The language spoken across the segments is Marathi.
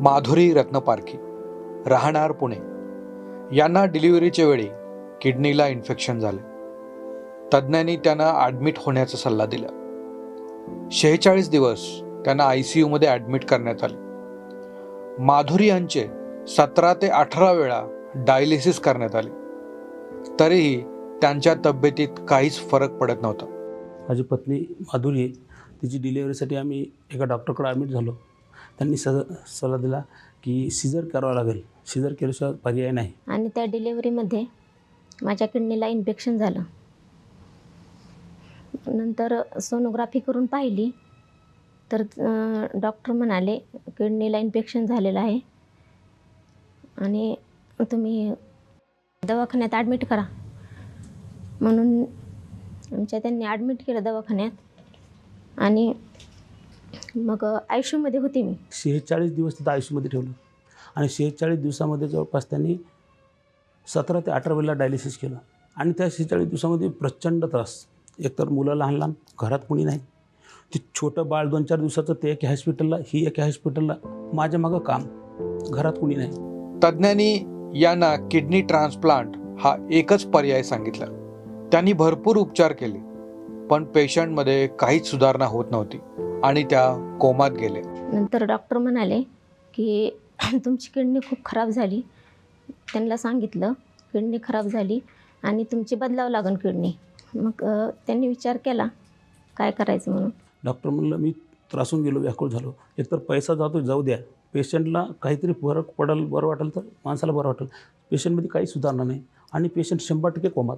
माधुरी रत्नपारखी राहणार पुणे. यांना डिलिव्हरीच्या वेळी किडनीला इन्फेक्शन झाले. तज्ज्ञांनी त्यांना ॲडमिट होण्याचा सल्ला दिला. शेहेचाळीस दिवस त्यांना आय सी यूमध्ये ॲडमिट करण्यात आले. माधुरी यांचे सतरा ते अठरा वेळा डायलिसिस करण्यात आले. तरीही त्यांच्या तब्येतीत काहीच फरक पडत नव्हता. माझी पत्नी माधुरी तिची डिलिव्हरीसाठी आम्ही एका डॉक्टरकडे ॲडमिट झालो. त्यांनी स सल्ला दिला की सिजर करावं लागेल. सिजर केल्याशिवाय पर्याय नाही. आणि त्या डिलेवरीमध्ये माझ्या किडनीला इन्फेक्शन झालं. नंतर सोनोग्राफी करून पाहिली. तर डॉक्टर म्हणाले किडनीला इन्फेक्शन झालेलं आहे. आणि तुम्ही दवाखान्यात ॲडमिट करा. म्हणून आमच्या त्यांनी ॲडमिट केलं दवाखान्यात. आणि मग आयुष्यामध्ये होती मी. शेहेचाळीस दिवस तिथं आयुष्यामध्ये ठेवलं. आणि शेहेचाळीस दिवसामध्ये जवळपास त्यांनी सतरा ते अठरा वेळेला डायलिसिस केलं. आणि त्या शेहेचाळीस दिवसामध्ये प्रचंड त्रास. एकतर मुलं लहान लहान घरात कोणी नाही. ते छोटं बाळ दोन चार दिवसाचं ते एका हॉस्पिटलला ही एका हॉस्पिटलला माझ्या मागं काम. घरात कोणी नाही. तज्ज्ञांनी यांना किडनी ट्रान्सप्लांट हा एकच पर्याय सांगितला. त्यांनी भरपूर उपचार केले पण पेशंटमध्ये काहीच सुधारणा होत नव्हती. आणि त्या कोमात गेले. नंतर डॉक्टर म्हणाले की तुमची किडनी खूप खराब झाली. त्यांना सांगितलं किडनी खराब झाली आणि तुमची बदलावं लागेल किडनी. मग त्यांनी विचार केला काय करायचं म्हणून? डॉक्टर म्हणलं मी त्रासून गेलो व्याकुळ झालो. एकतर पैसा जातो जाऊ द्या. पेशंटला काहीतरी फरक पडेल बरं वाटेल तर माणसाला बरं वाटेल. पेशंटमध्ये काही सुधारणा नाही. आणि पेशंट शंभर टक्के कोमात.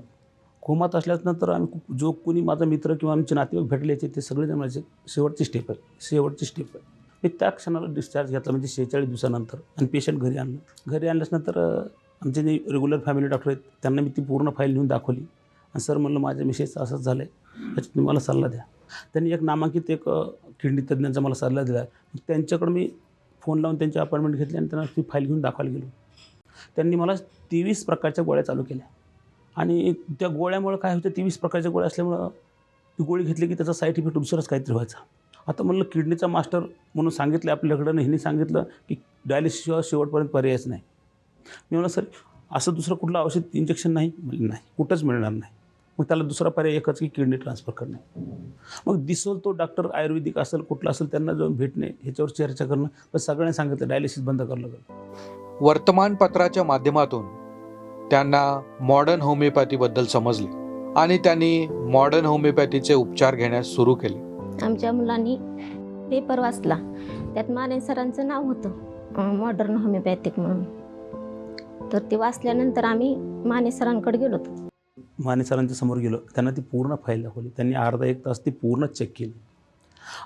कोमात असल्यानंतर आम्ही जो कोणी माझा मित्र किंवा आमचे नातेवाईक भेटल्याचे ते सगळेजण माझे शेवटची स्टेप आहे शेवटची स्टेप आहे मी त्या क्षणाला डिस्चार्ज घेतला म्हणजे शेहेचाळीस दिवसानंतर आणि पेशंट घरी आणलं. घरी आणल्यानंतर आमचे जे रेग्युलर फॅमिली डॉक्टर आहेत त्यांना मी ती पूर्ण फाईल लिहून दाखवली. आणि सर म्हणलं माझ्या मिसेसचं असंच झालं आहे त्याच्यात तुम्ही मला सल्ला द्या. त्यांनी एक नामांकित एक किडनी तज्ज्ञांचा मला सल्ला दिला. त्यांच्याकडं मी फोन लावून त्यांची अपॉइंटमेंट घेतली आणि त्यांना ती फाईल घेऊन दाखवायला गेलो. त्यांनी मला तेवीस प्रकारच्या गोळ्या चालू केल्या. आणि त्या गोळ्यामुळं काय होतं तेवीस प्रकारच्या गोळ्या असल्यामुळं ती गोळी घेतली की त्याचा साईड इफेक्ट दुसरंच काहीतरी व्हायचा. आता म्हणलं किडनीचा मास्टर म्हणून सांगितलं आपल्याकडं ह्यांनी सांगितलं की डायलिसिसशिवाय शेवटपर्यंत पर्यायच नाही. मी म्हणलं सर असं दुसरं कुठलं औषध इंजेक्शन नाही? नाही कुठंच मिळणार नाही. मग त्याला दुसरा पर्याय एकच की किडनी ट्रान्सफर करणे. मग दिसल तो डॉक्टर आयुर्वेदिक असेल कुठला असेल त्यांना जाऊन भेटणे ह्याच्यावर चर्चा करणं पण सगळ्यांनी सांगितलं डायलिसिस बंद करलं वर्तमानपत्राच्या माध्यमातून त्यांना मॉडर्न होमिओपॅथीबद्दल समजले आणि त्यांनी मॉडर्न होमिओपॅथीचे उपचार घेण्यास सुरू केले. आमच्या मुलांनी पेपर वाचला. त्यात माने सरांचं नाव होतं मॉडर्न होमिओपॅथिक म्हणून. तर ते वाचल्यानंतर आम्ही माने सरांकडे गेलो होतो. माने सरांच्या समोर गेलो. त्यांना ती पूर्ण फाईल दाखवली. त्यांनी अर्धा एक तास ती पूर्ण चेक केली.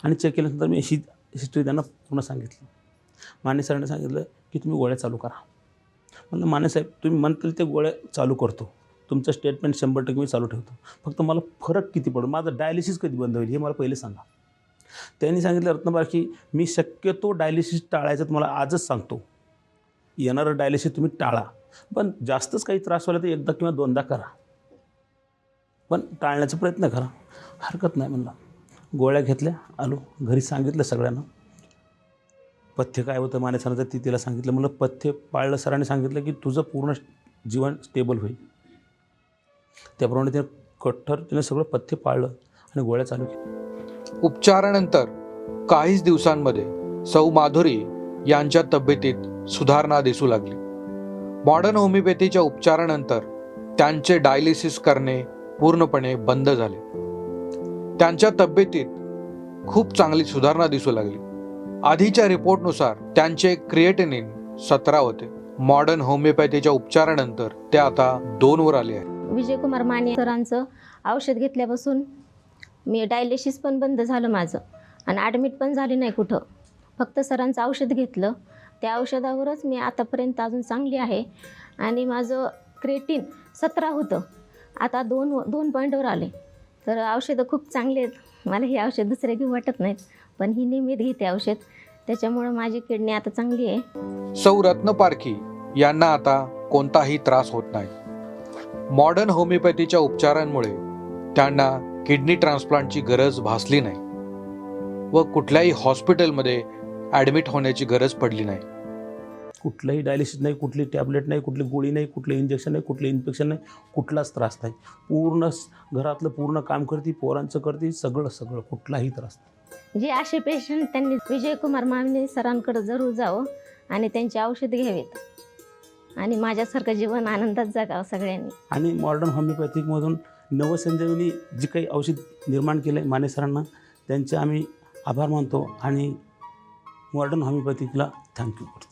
आणि चेक केल्यानंतर मी ही हिस्ट्री त्यांना पूर्ण सांगितली. माने सरांनी सांगितलं की तुम्ही गोळ्या चालू करा. म्हणलं माने साहेब तुम्ही म्हणतील ते गोळ्या चालू करतो. तुमचं स्टेटमेंट शंभर टक्के मी चालू ठेवतो. फक्त मला फरक किती पडतो माझं डायलिसिस कधी बंद होईल हे मला पहिले सांगा. त्यांनी सांगितलं रत्नबार की मी शक्यतो डायलिसिस टाळायचं तुम्हाला आजच सांगतो. येणारं डायलिसिस तुम्ही टाळा. पण जास्तच काही त्रास व्हायला तर एकदा किंवा दोनदा करा. पण टाळण्याचा प्रयत्न करा. हरकत नाही म्हणला. गोळ्या घेतल्या आलो. घरी सांगितलं सगळ्यांना. पथ्य काय होतं माने सरांचं ती तिला सांगितलं. म्हणलं पथ्य पाळलं सरांनी सांगितलं की तुझं पूर्ण जीवन स्टेबल होईल. त्याप्रमाणे तिने कठ्ठर तिने सगळं पथ्य पाळलं आणि गोळ्या चालू केल्या. उपचारानंतर काहीच दिवसांमध्ये सौ माधुरी यांच्या तब्येतीत सुधारणा दिसू लागली. मॉडर्न होमिओपॅथीच्या उपचारानंतर त्यांचे डायलिसिस करणे पूर्णपणे बंद झाले. त्यांच्या तब्येतीत खूप चांगली सुधारणा दिसू लागली. आधीच्या रिपोर्टनुसार त्यांचे क्रिएटिनिन सतरा होते. मॉडर्न होमिओपॅथीच्या उपचारानंतर ते आता दोनवर आले आहे विजयकुमार माने सरांचं औषध घेतल्यापासून मी डायलिसिस पण बंद झालं माझं आणि ॲडमिट पण झाली नाही कुठं. फक्त सरांचं औषध घेतलं. त्या औषधावरच मी आतापर्यंत अजून चांगली आहे आणि माझं क्रेटिन सतरा होतं. आता दोन दोन पॉईंटवर आले. तर औषधं खूप चांगली आहेत. मला हे औषध दुसरे घेऊ वाटत नाहीत. पण ही नियमित घेते औषध. त्याच्यामुळं माझी किडनी आता चांगली आहे. सौ रत्न पारखी यांना आता कोणताही त्रास होत नाही. मॉडर्न होमिओपॅथीच्या उपचारांमुळे त्यांना किडनी ट्रान्सप्लांटची गरज भासली नाही. व कुठल्याही हॉस्पिटलमध्ये ॲडमिट होण्याची गरज पडली नाही. कुठलंही डायलिसिस नाही कुठली टॅबलेट नाही कुठली गोळी नाही कुठलं इंजेक्शन नाही कुठलं इन्फेक्शन नाही कुठलाच त्रास नाही. पूर्ण घरातलं पूर्ण काम करते पोरांचं करते सगळं सगळं कुठलाही त्रास नाही. जे असे पेशंट त्यांनी विजयकुमार मामिने सरांकडे जरूर जावं आणि त्यांची औषध घ्यावीत. आणि माझ्यासारखं जीवन आनंदात जगावं सगळ्यांनी. आणि मॉडर्न होमिओपॅथीमधून नवसंजीवनी जी काही औषध निर्माण केलं आहे माने सरांना त्यांचे आम्ही आभार मानतो आणि मॉडर्न होमिओपॅथिकला थँक्यू करतो.